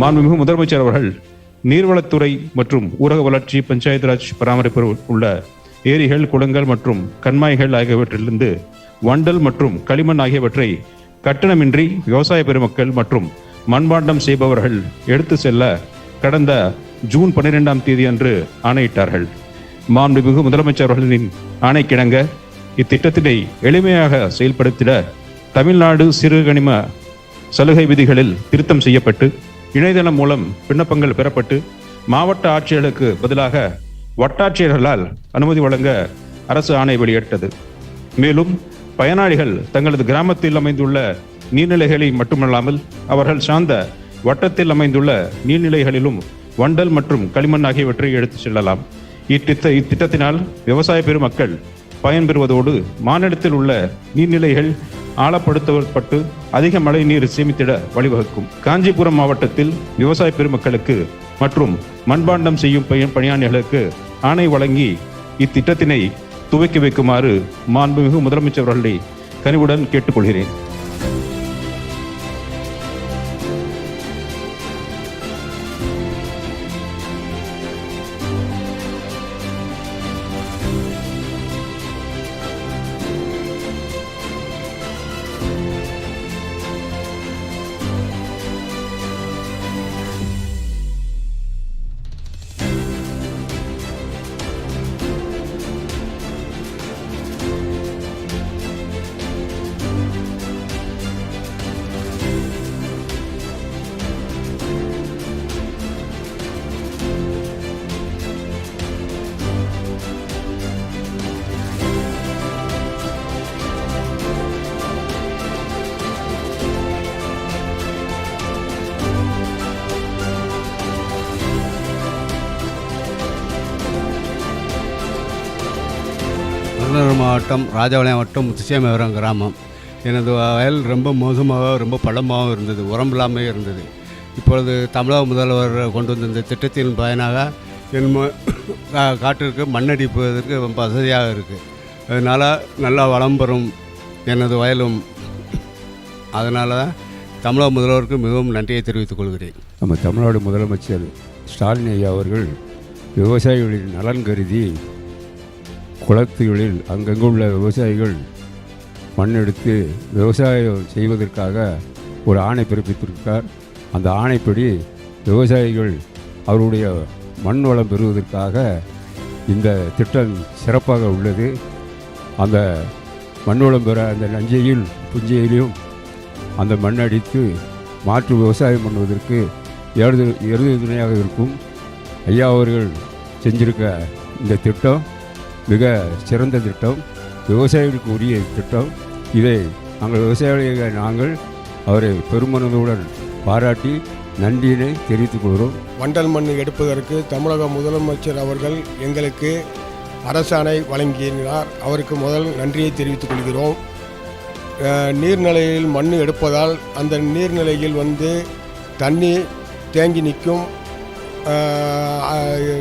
மாண்புமிகு முதலமைச்சர் அவர்கள் நீர்வளத்துறை மற்றும் ஊரக வளர்ச்சி பஞ்சாயத்து ராஜ் பராமரிப்பு உள்ள ஏரிகள் குளங்கள் மற்றும் கண்மாய்கள் ஆகியவற்றிலிருந்து வண்டல் மற்றும் களிமண் ஆகியவற்றை கட்டணமின்றி விவசாய பெருமக்கள் மற்றும் மண்பாண்டம் செய்பவர்கள் எடுத்து செல்ல கடந்த ஜூன் பன்னிரெண்டாம் தேதி அன்று ஆணையிட்டார்கள். மாண்புமிகு முதலமைச்சர் அவர்களின் ஆணைக்கிணங்க இத்திட்டத்தினை எளிமையாக செயல்படுத்திட தமிழ்நாடு சிறுகனிம சலுகை விதிகளில் திருத்தம் செய்யப்பட்டு இணையதளம் மூலம் விண்ணப்பங்கள் பெறப்பட்டு மாவட்ட ஆட்சியர்களுக்கு பதிலாக வட்டாட்சியர்களால் அனுமதி வழங்க அரசு ஆணை வெளியிட்டது. மேலும் பயனாளிகள் தங்களது கிராமத்தில் அமைந்துள்ள நீர்நிலைகளை மட்டுமல்லாமல் அவர்கள் சார்ந்த வட்டத்தில் அமைந்துள்ள நீர்நிலைகளிலும் வண்டல் மற்றும் களிமண் ஆகியவற்றை எடுத்துச் செல்லலாம். இத்திட்ட இத்திட்டத்தினால் விவசாய பெருமக்கள் பயன்பெறுவதோடு மாநிலத்தில் உள்ள நீர்நிலைகள் ஆழப்படுத்தப்பட்டு அதிக மழை நீர் சேமித்திட வழிவகுக்கும். காஞ்சிபுரம் மாவட்டத்தில் விவசாய பெருமக்களுக்கு மற்றும் மண்பாண்டம் செய்யும் பணியாளர்களுக்கு ஆணை வழங்கி இத்திட்டத்தினை துவக்கி வைக்குமாறு மாண்புமிகு முதலமைச்சர் அவர்களை கனிவுடன் கேட்டுக்கொள்கிறேன். விருதுநகர் மாவட்டம் ராஜபாளையம் மாவட்டம் முத்துச்சேமபுரம் கிராமம். எனது வயல் ரொம்ப மோசமாக ரொம்ப பள்ளமாகவும் இருந்தது உரம் இல்லாமல் இருந்தது. இப்பொழுது தமிழக முதல்வர் கொண்டு வந்த இந்த திட்டத்தின் பயனாக என் கா- காட்டிற்கு மண்ணடிப்பதற்கு ரொம்ப வசதியாக இருக்குது அதனால் நல்லா வளம் பெறும் எனது வயலும். அதனால் தான் தமிழக முதல்வருக்கு மிகவும் நன்றியை தெரிவித்துக் கொள்கிறேன். நம்ம தமிழ்நாடு முதலமைச்சர் ஸ்டாலின் ஐயா அவர்கள் விவசாயிகளின் நலன் கருதி குளத்துகளில் அங்கங்குள்ள விவசாயிகள் மண் எடுத்து விவசாயம் செய்வதற்காக ஒரு ஆணை பிறப்பித்திருக்கார் அந்த ஆணைப்படி விவசாயிகள் அவருடைய மண் வளம் பெறுவதற்காக இந்த திட்டம் சிறப்பாக உள்ளது. அந்த மண் வளம் பெற அந்த நஞ்சையில் புஞ்சையிலும் அந்த மண் அடித்து மாற்று விவசாயம் பண்ணுவதற்கு எருது எருது துணையாக இருக்கும். ஐயா அவர்கள் செஞ்சிருக்க இந்த திட்டம் மிக சிறந்த திட்டம் விவசாயிகளுக்கு உரிய திட்டம். இதை நாங்கள் விவசாயிகள் நாங்கள் அவரை பெருமனதுடன் பாராட்டி நன்றியினை தெரிவித்துக் கொள்கிறோம். வண்டல் மண் எடுப்பதற்கு தமிழக முதலமைச்சர் அவர்கள் எங்களுக்கு அரசாணை வழங்கினார் அவருக்கு முதல் நன்றியை தெரிவித்துக் கொள்கிறோம். நீர்நிலையில் மண் எடுப்பதால் அந்த நீர்நிலையில் வந்து தண்ணி தேங்கி நிற்கும்.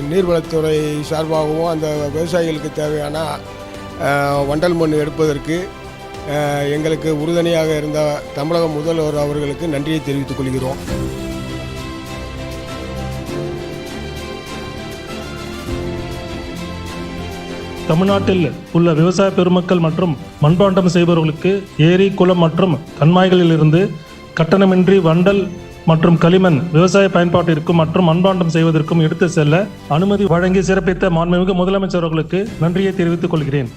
நீர்வளத்துறை சார்பாகவும் அந்த விவசாயிகளுக்கு தேவையான வண்டல் மண் எடுப்பதற்கு எங்களுக்கு உறுதுணையாக இருந்த தமிழக முதல்வர் அவர்களுக்கு நன்றியை தெரிவித்துக் கொள்கிறோம். தமிழ்நாட்டில் உள்ள விவசாய பெருமக்கள் மற்றும் மண்பாண்டம் செய்பவர்களுக்கு ஏரி குளம் மற்றும் கண்மாய்களிலிருந்து கட்டணமின்றி வண்டல் மற்றும் களிமண் விவசாய பயன்பாட்டிற்கும் மற்றும் மண்பாண்டம் செய்வதற்கும் எடுத்து செல்ல அனுமதி வழங்கி சிறப்பித்த மாண்புமிகு முதலமைச்சர் அவர்களுக்கு நன்றியை தெரிவித்துக் கொள்கிறேன்.